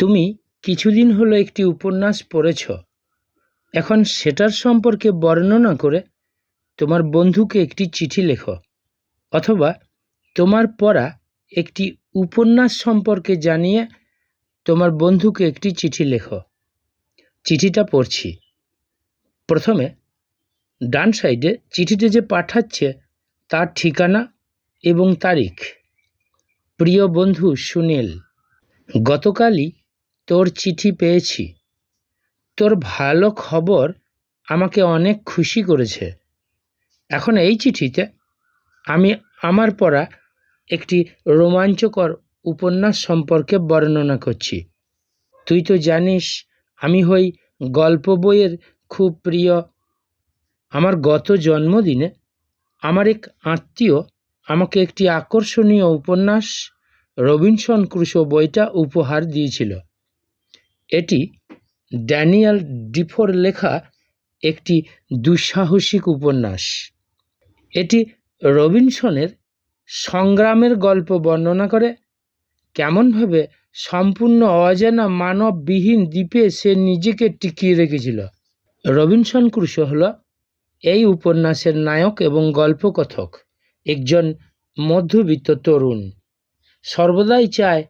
তুমি কিছুদিন হলো একটি উপন্যাস পড়েছ। এখন সেটার সম্পর্কে বর্ণনা করে তোমার বন্ধুকে একটি চিঠি লেখো, অথবা তোমার পড়া একটি উপন্যাস সম্পর্কে জানিয়ে তোমার বন্ধুকে একটি চিঠি লেখো। চিঠিটা পড়ছি। প্রথমে ডান সাইডে চিঠিতে যে পাঠাচ্ছে তার ঠিকানা এবং তারিখ। প্রিয় বন্ধু সুনীল, গতকালই তোর চিঠি পেয়েছি। তোর ভালো খবর আমাকে অনেক খুশি করেছে। এখন এই চিঠিতে আমি আমার পড়া একটি রোমাঞ্চকর উপন্যাস সম্পর্কে বর্ণনা করছি। তুই তো জানিস, আমি হই গল্প বইয়ের খুব প্রিয়। আমার গত জন্মদিনে আমার এক আত্মীয় আমাকে একটি আকর্ষণীয় উপন্যাস রবিনসন ক্রুশো বইটা উপহার দিয়েছিল। এটি ড্যানিয়াল ডিফোর লেখা একটি দুঃসাহসিক উপন্যাস। এটি রবিনসনের সংগ্রামের গল্প বর্ণনা করে, কেমনভাবে সম্পূর্ণ অজানা মানববিহীন দ্বীপে সে নিজেকে টিকিয়ে রেখেছিল। রবিনসন ক্রুশো হল এই উপন্যাসের নায়ক এবং গল্পকথক, একজন মধ্যবিত্ত তরুণ। সর্বদাই চায়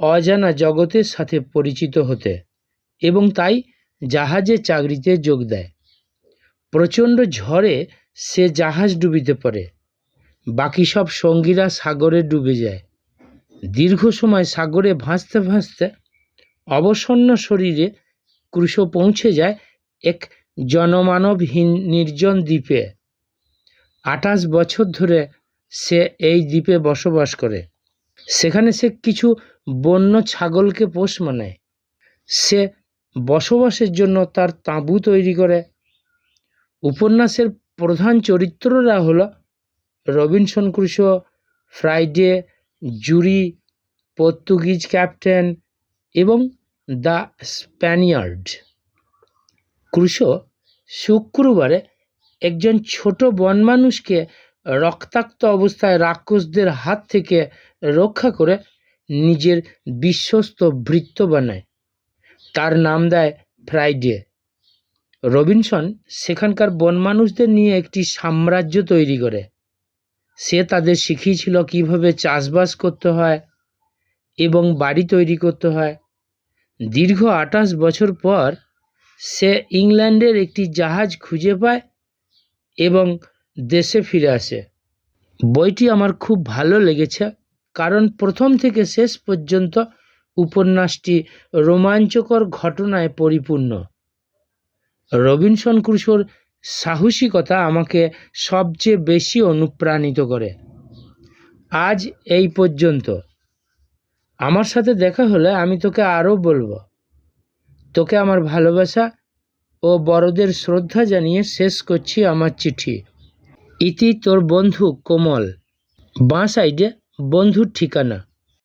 অজানা জগতের সাথে পরিচিত হতে। এবং তাই জাহাজে চাকরিতে যোগ দেয়। প্রচণ্ড ঝড়ে সে জাহাজ ডুবিতে পারে বাকি সব সঙ্গীরা সাগরে ডুবে যায়। দীর্ঘ সময় সাগরে ভাসতে ভাসতে অবসন্ন শরীরে ক্রুশ পৌঁছে যায় এক জনমানবহীন নির্জন দ্বীপে। আঠাশ বছর ধরে সে এই দ্বীপে বসবাস করে। সেখানে সে কিছু বন্য ছাগলকে পোষ মানায়। সে বসবাসের জন্য তার তাঁবু তৈরি করে। উপন্যাসের প্রধান চরিত্ররা হল Robinson Crusoe, Friday Xury, Portuguese captain এবং দ্য স্প্যানিয়ার্ড। ক্রুশো শুক্রবারে একজন ছোট বনমানুষকে রক্তাক্ত অবস্থায় রাক্ষসদের হাত থেকে রক্ষা করে নিজের বিশ্বস্ত ভৃত্য বানায়। তার নাম দেয় ফ্রাইডে। রবিনসন সেখানকার বনমানুষদের নিয়ে একটি সাম্রাজ্য তৈরি করে। সে তাদের শিখিয়েছিল কীভাবে চাষবাস করতে হয় এবং বাড়ি তৈরি করতে হয়। দীর্ঘ আঠাশ বছর পর সে ইংল্যান্ডের একটি জাহাজ খুঁজে পায় এবং দেশে ফিরে আসে। বইটি আমার খুব ভালো লেগেছে, কারণ প্রথম থেকে শেষ পর্যন্ত উপন্যাসটি রোমাঞ্চকর ঘটনায় পরিপূর্ণ। রবিনসন ক্রুশোর সাহসিকতা আমাকে সবচেয়ে বেশি অনুপ্রাণিত করে। আজ এই পর্যন্ত। আমার সাথে দেখা হলে আমি তোকে আরও বলব। তোকে আমার ভালোবাসা ও বড়দের শ্রদ্ধা জানিয়ে শেষ করছি আমার চিঠি। ইতি তোর বন্ধু কোমল। বাঁ সাইডে বন্ধুর ঠিকানা।